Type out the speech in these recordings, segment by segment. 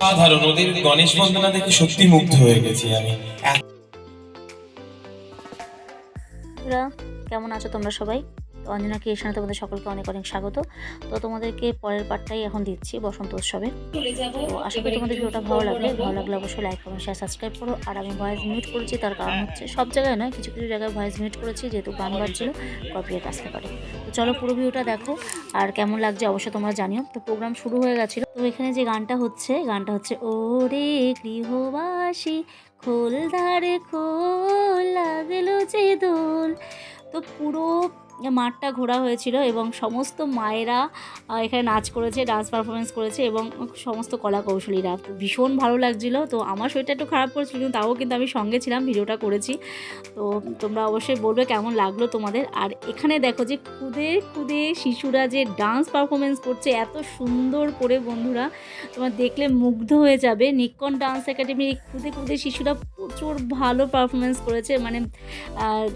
সাধারণ ওদের গণেশ বন্দনা দেখে সত্যি মুগ্ধ হয়ে গেছি আমি। কেমন আছো তোমরা সবাই? তো অঞ্জনা ক্রিয়েশনে তোমাদের সকলকে অনেক অনেক স্বাগত। তো তোমাদেরকে পরের পার্টটাই এখন দিচ্ছি বসন্ত উৎসবে। তো আশা করি তোমাদের ভিডিওটা ভালো লাগবে। ভালো লাগলে অবশ্যই লাইক কমেন্ট শেয়ার সাবস্ক্রাইব করো। আর আমি ভয়েস মিউট করেছি তার কারণ হচ্ছে সব জায়গায় নয় কিছু কিছু জায়গায় ভয়েস মিউট করেছি যেহেতু গান বাজছিল কপিরাইট আসতে পারে। তো চলো পুরো ভিডিওটা দেখো আর কেমন লাগছে অবশ্যই তোমরা জানিও। তো প্রোগ্রাম শুরু হয়ে গেছিল। তো এখানে যে গানটা হচ্ছে গানটা হচ্ছে ও রে গৃহবাসী খোল ধারে খোল লাগল যে দোল। তো পুরো মাঠটা ঘোরা হয়েছিল এবং সমস্ত মায়েরা এখানে নাচ করেছে ডান্স পারফরমেন্স করেছে এবং সমস্ত কলা কৌশলীরা ভীষণ ভালো লাগছিল। তো আমার শরীরটা একটু খারাপ করেছিল, কিন্তু তাও কিন্তু আমি সঙ্গে ছিলাম, ভিডিওটা করেছি। তো তোমরা অবশ্যই বলবে কেমন লাগল তোমাদের। আর এখানে দেখো যে খুদে খুদে শিশুরা যে ডান্স পারফরমেন্স করছে, এত সুন্দর করে বন্ধুরা, তোমার দেখলে মুগ্ধ হয়ে যাবে। নিকন ডান্স একাডেমির এই খুদে খুদে শিশুরা প্রচুর ভালো পারফরমেন্স করেছে। মানে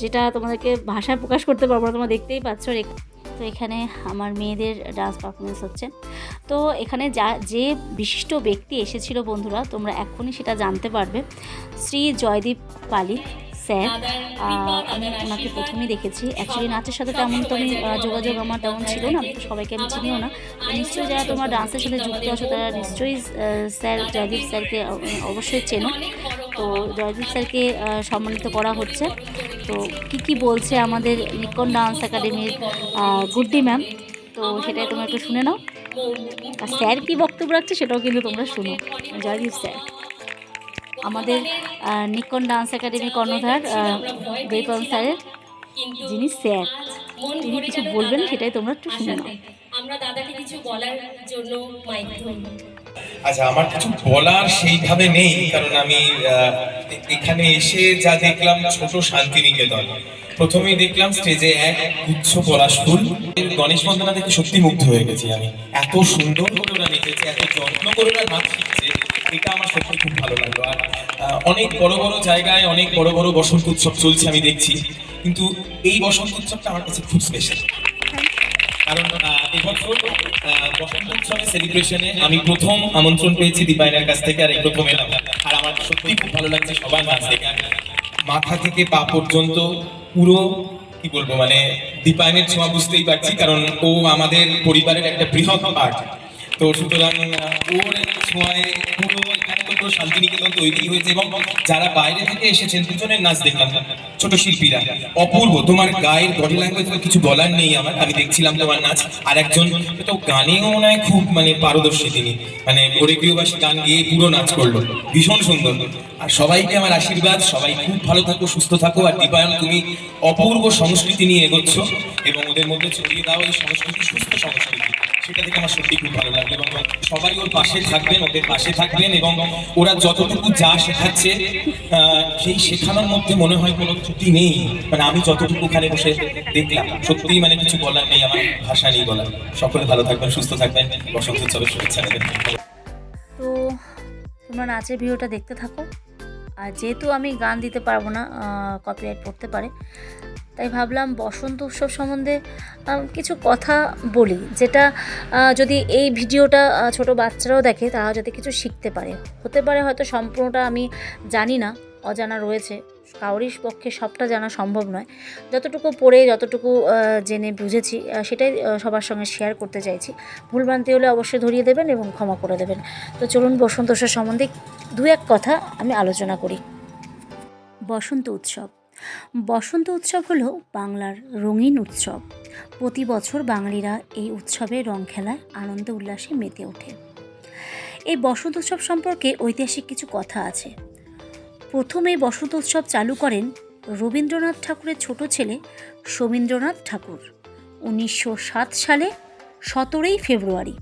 যেটা তোমাদেরকে ভাষায় প্রকাশ করতে পারব না তোমরা দেখতেই পাচ্ছ তো এখানে আমার মেয়েদের ডান্স পারফরমেন্স হচ্ছে। তো এখানে যা যে বিশিষ্ট ব্যক্তি এসেছিল বন্ধুরা তোমরা এখনই সেটা জানতে পারবে। শ্রী জয়দীপ পালিক স্যার আমি ওনাকে প্রথমেই দেখেছি। অ্যাকচুয়ালি নাচের সাথে তেমন তো আমি যোগাযোগ আমার তেমন ছিল না তো সবাইকে আমি চিনিও না। নিশ্চয়ই যারা তোমার ডান্সের সাথে যুক্ত আছো তারা নিশ্চয়ই স্যার জয়দীপ স্যারকে অবশ্যই চেনো। তো জয়দীপ স্যারকে সম্মানিত করা হচ্ছে। তো কি কি বলছে আমাদের নিকন ডান্স একাডেমির গুড্ডি ম্যাম? তো সেটাই তোমরা একটু শুনে নাও। আর স্যার কী বক্তব্য রাখছে সেটাও কিন্তু তোমরা শুনো। জয়দীপ স্যার। আমাদের নিকন ডান্স একাডেমি কর্ণধার দেবন স্যারের যিনি স্যার, তিনি কিছু বলবেন সেটাই তোমরা একটু শুনে নাও। আমরা দাদাকে কিছু বলার জন্য মাইক আচ্ছা আমার কিছু বলার সেইভাবে নেই, কারণ আমি এখানে এসে যা দেখলাম ছোট শান্তিনিকেতন। প্রথমেই দেখলাম স্টেজে এক গুচ্ছ পলাশ ফুল। গণেশ বন্দনা দেখে সত্যি মুগ্ধ হয়ে গেছি আমি। এত সুন্দর করে ওরা নেচেছে এত যত্ন করে ওরা নাচ শিখছে, এটা আমার সত্যি খুব ভালো লাগল। আর অনেক বড় বড় জায়গায় অনেক বড় বড় বসন্ত উৎসব চলছে আমি দেখছি। কিন্তু এই বসন্ত উৎসবটা আমার কাছে খুব স্পেশাল কারণ এবছর বসন্ত উৎসবের সেলিব্রেশনে আমি প্রথম আমন্ত্রণ পেয়েছি দীপায়নের কাছ থেকে আর এই প্রথম এলাম। আর আমার সত্যি খুব ভালো লাগছে সবার নাচ থেকে। মাথা থেকে পা পর্যন্ত পুরো, কি বলব মানে দীপায়নের ছোঁয়া বুঝতেই পারছি, কারণ ও আমাদের পরিবারের একটা বৃহৎ পার্ট তো সুতরাং ওর ছোঁয়ায় পুরো পুরো শান্তিনিকেতন তৈরি হয়েছে এবং যারা বাইরে থেকে এসেছেন, দুজনের নাচ দেখলাম। ছোট শিল্পীরা। অপূর্ব, তোমার গায়ের বডি ল্যাঙ্গুয়েজ কিছু বলার নেই আমার। আমি দেখছিলাম তোমার নাচ। আর একজন, তো গানেও মনে হয় খুব মানে পারদর্শী তিনি। মানে কোরিওগ্রাফি গান গেয়ে পুরো নাচ করল। ভীষণ সুন্দর। আর সবাইকে আমার আশীর্বাদ। সবাই খুব ভালো থাকো, সুস্থ থাকো। আর দীপায়ন, তুমি অপূর্ব সংস্কৃতি নিয়ে এগোচ্ছ এবং ওদের মধ্যে ছড়িয়ে দাও এই সংস্কৃতি, সুস্থ সংস্কৃতি। সেটা থেকে আমার সত্যি খুব ভালো লাগল এবং সবাই ওর পাশে থাকবেন, ওদের পাশে থাকবেন এবং ওরা যতটুকু যা শেখাচ্ছে সেই শেখানোর মধ্যে মনে হয় কোনো ত্রুটি নেই। মানে আমি যতটুকু ওখানে বসে দেখলাম সত্যি মানে কিছু বলার নেই, আমার ভাষা নেই বলার। সকলে ভালো থাকবেন, সুস্থ থাকবেন বসন্ত উৎসবের শুভেচ্ছা তো তোমরা নাচের ভিডিওটা দেখতে থাকো। আর যেহেতু আমি গান দিতে পারব না কপিরাইট পড়তে পারে তাই ভাবলাম বসন্ত উৎসব সম্বন্ধে কিছু কথা বলি, যেটা যদি এই ভিডিওটা ছোট বাচ্চারাও দেখে তারা যাতে কিছু শিখতে পারে। হতে পারে হয়তো সম্পূর্ণটা আমি জানি না, অজানা রয়েছে কাউরির পক্ষে সবটা জানা সম্ভব নয়। যতটুকু পড়ে, যতটুকু জেনে বুঝেছি সেটাই সবার সঙ্গে শেয়ার করতে চাইছি। ভুলভ্রান্তি হলে অবশ্যই ধরিয়ে দেবেন এবং ক্ষমা করে দেবেন। তো চলুন বসন্ত উৎসব সম্বন্ধে দু এক কথা আমি আলোচনা করি। বসন্ত উৎসব। বসন্ত উৎসব হলো বাংলার রঙিন উৎসব। প্রতি বছর বাঙালিরা এই উৎসবে রং খেলায় আনন্দ, উল্লাসে মেতে ওঠে। এই বসন্ত উৎসব সম্পর্কে ঐতিহাসিক কিছু কথা আছে। প্রথম বসন্ত উৎসব চালু করেন রবীন্দ্রনাথ ঠাকুরের ছোট ছেলে সোমেন্দ্রনাথ ঠাকুর। উনিশশো সাত সালে সতেরোই ফেব্রুয়ারি,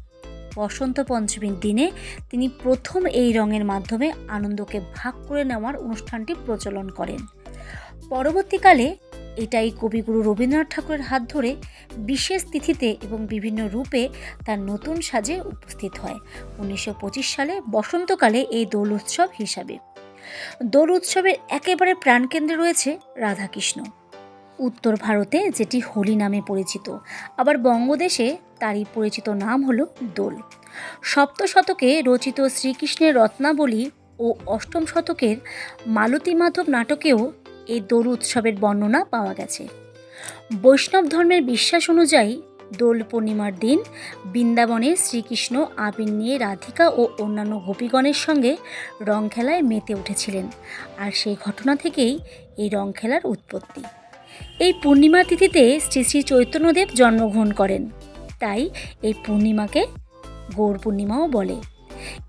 বসন্ত পঞ্চমীর দিনে তিনি প্রথম এই রঙের মাধ্যমে আনন্দকে ভাগ করে নেওয়ার অনুষ্ঠানটি প্রচলন করেন। পরবর্তীকালে এটাই কবিগুরু রবীন্দ্রনাথ ঠাকুরের হাত ধরে বিশেষ তিথিতে এবং বিভিন্ন রূপে তার নতুন সাজে উপস্থিত হয়। উনিশশো পঁচিশ সালে বসন্তকালে এই দোল উৎসব হিসাবে। দোল উৎসবের একেবারে প্রাণকেন্দ্রে রয়েছে রাধাকৃষ্ণ। উত্তর ভারতে যেটি হোলি নামে পরিচিত। আবার বঙ্গদেশে তারই পরিচিত নাম হলো দোল। সপ্ত শতকে রচিত শ্রীকৃষ্ণের রত্নাবলী ও অষ্টম শতকের মালতী মাধব নাটকেও এই দোল উৎসবের বর্ণনা পাওয়া গেছে। বৈষ্ণব ধর্মের বিশ্বাস অনুযায়ী দোল পূর্ণিমার দিন বৃন্দাবনে শ্রীকৃষ্ণ আবির নিয়ে রাধিকা ও অন্যান্য গোপীগণের সঙ্গে রং খেলায় মেতে উঠেছিলেন আর সেই ঘটনা থেকেই এই রং খেলার উৎপত্তি। এই পূর্ণিমা তিথিতে শ্রী শ্রী চৈতন্যদেব জন্মগ্রহণ করেন। তাই এই পূর্ণিমাকে গৌর পূর্ণিমাও বলে।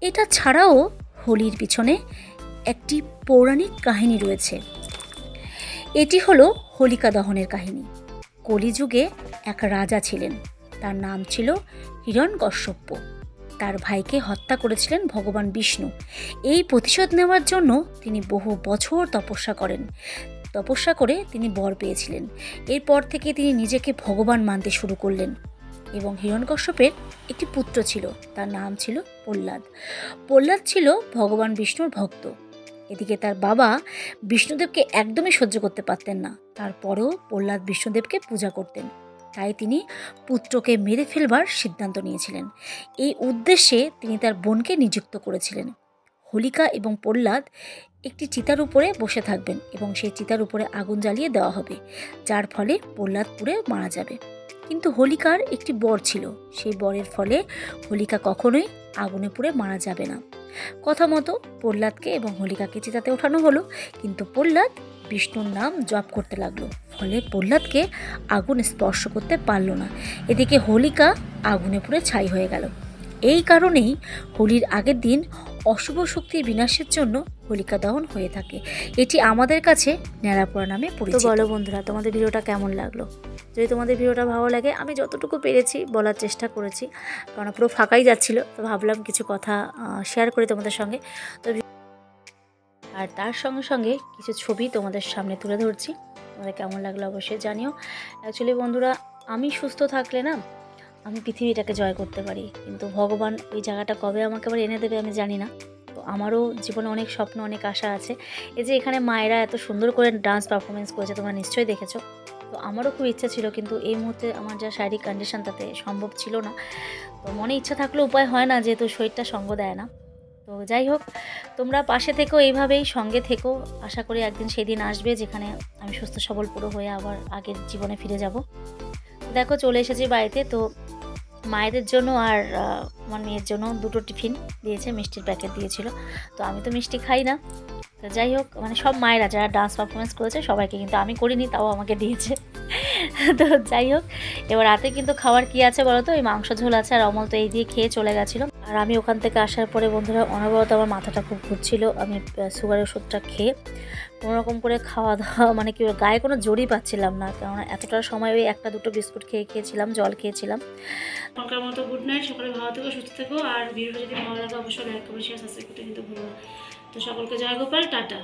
এটা ছাড়াও হোলির পিছনে একটি পৌরাণিক কাহিনী রয়েছে। এটি হলো হোলিকা দহনের কাহিনী। কলিযুগে এক রাজা ছিলেন। তার নাম ছিল হিরণকশ্যপ্য তার ভাইকে হত্যা করেছিলেন ভগবান বিষ্ণু। এই প্রতিশোধ নেওয়ার জন্য তিনি বহু বছর তপস্যা করেন। তপস্যা করে তিনি বর পেয়েছিলেন। এরপর থেকে তিনি নিজেকে ভগবান মানতে শুরু করলেন এবং হিরণকশ্যপের একটি পুত্র ছিল। তার নাম ছিল প্রহ্লাদ। প্রহ্লাদ ছিল ভগবান বিষ্ণুর ভক্ত। এদিকে তার বাবা বিষ্ণুদেবকে একদমই সহ্য করতে পারতেন না। তারপরেও প্রহ্লাদ বিষ্ণুদেবকে পূজা করতেন। তাই তিনি পুত্রকে মেরে ফেলবার সিদ্ধান্ত নিয়েছিলেন। এই উদ্দেশ্যে তিনি তার বোনকে নিযুক্ত করেছিলেন। হোলিকা এবং প্রহ্লাদ একটি চিতার উপরে বসে থাকবেন এবং সেই চিতার উপরে আগুন জ্বালিয়ে দেওয়া হবে, যার ফলে প্রহ্লাদ পুড়ে মারা যাবে। কিন্তু হোলিকার একটি বর ছিল। সেই বরের ফলে হোলিকা কখনোই আগুনে পুড়ে মারা যাবে না। কথা মতো প্রহ্লাদকে এবং হোলিকাকে চিতাতে ওঠানো হলো, কিন্তু প্রহ্লাদ বিষ্ণুর নাম জপ করতে লাগল। ফলে প্রহ্লাদকে আগুন স্পর্শ করতে পারল না। এদিকে হোলিকা আগুনে পুড়ে ছাই হয়ে গেল। এই কারণেই হোলির আগের দিন অশুভ শক্তির বিনাশের জন্য হোলিকা দহন হয়ে থাকে। এটি আমাদের কাছে ন্যাড়াপোড়া নামে পরিচিত। বলো বন্ধুরা তোমাদের ভিডিওটা কেমন লাগল? যদি তোমাদের ভিডিওটা ভালো লাগে আমি যতটুকু পেরেছি বলার চেষ্টা করেছি কারণ পুরো ফাঁকাই যাচ্ছিল তো ভাবলাম কিছু কথা শেয়ার করি তোমাদের সঙ্গে। তো আর তার সঙ্গে সঙ্গে কিছু ছবি তোমাদের সামনে তুলে ধরছি। তোমাদের কেমন লাগল অবশ্যই জানিও। অ্যাকচুয়ালি বন্ধুরা আমি সুস্থ থাকলে না আমি পৃথিবীটাকে জয় করতে পারি। কিন্তু ভগবান ওই জায়গাটা কবে আমাকে আবার এনে দেবে আমি জানি না। তো আমারও জীবনে অনেক স্বপ্ন, অনেক আশা আছে। এই যে এখানে মায়েরা এত সুন্দর করে ডান্স পারফরমেন্স করেছে, তোমরা নিশ্চয়ই দেখেছ। তো আমারও খুব ইচ্ছা ছিল, কিন্তু এই মুহূর্তে আমার যা শারীরিক কন্ডিশন তাতে সম্ভব ছিল না। তো মনে ইচ্ছা থাকলেও উপায় হয় না, যেহেতু শরীরটা সঙ্গ দেয় না। তো যাই হোক, তোমরা পাশে থেকো, এইভাবেই সঙ্গে থেকো। আশা করি একদিন সেই দিন আসবে, যেখানে আমি সুস্থ সবল পুরো হয়ে আবার আগের জীবনে ফিরে যাব। দেখো, চলে এসেছি বাড়িতে, তো মায়েদের জন্য আর আমার মেয়ের জন্য দুটো টিফিন দিয়েছে, মিষ্টির প্যাকেট দিয়েছিল। তো আমি তো মিষ্টি খাই না। তো যাই হোক মানে সব মায়েরা যারা ডান্স পারফরমেন্স করেছে, সবাইকে কিন্তু আমি করিনি, তাও আমাকে দিয়েছে। তো যাই হোক, এবার রাতে কিন্তু খাবার কি আছে বলো তো ওই মাংস ঝোল আছে আর অমল তো এই দিয়ে খেয়ে চলে গেছিল। আর আমি ওখান থেকে আসার পরে, বন্ধুরা, অনবরত আমার মাথাটা খুব ঘুরছিল। আমি সুগারের ওষুধটা খেয়ে কোনো রকম করে খাওয়া দাওয়া মানে কি গায়ে কোনো জোরই পাচ্ছিলাম না। কেননা এতটা সময় ওই একটা দুটো বিস্কুট খেয়ে খেয়েছিলাম, জল খেয়েছিলাম। সকালের মতো গুড নাইট, সকালে ভালো থেকো, সুস্থ থেকো। আর ভিডিওটা যদি ভালো লাগে, অবশ্যই লাইক করবে শেয়ার সাবস্ক্রাইব করতে কিন্তু ভুলো না। তো সকলকে জয় গোপাল, টাটা।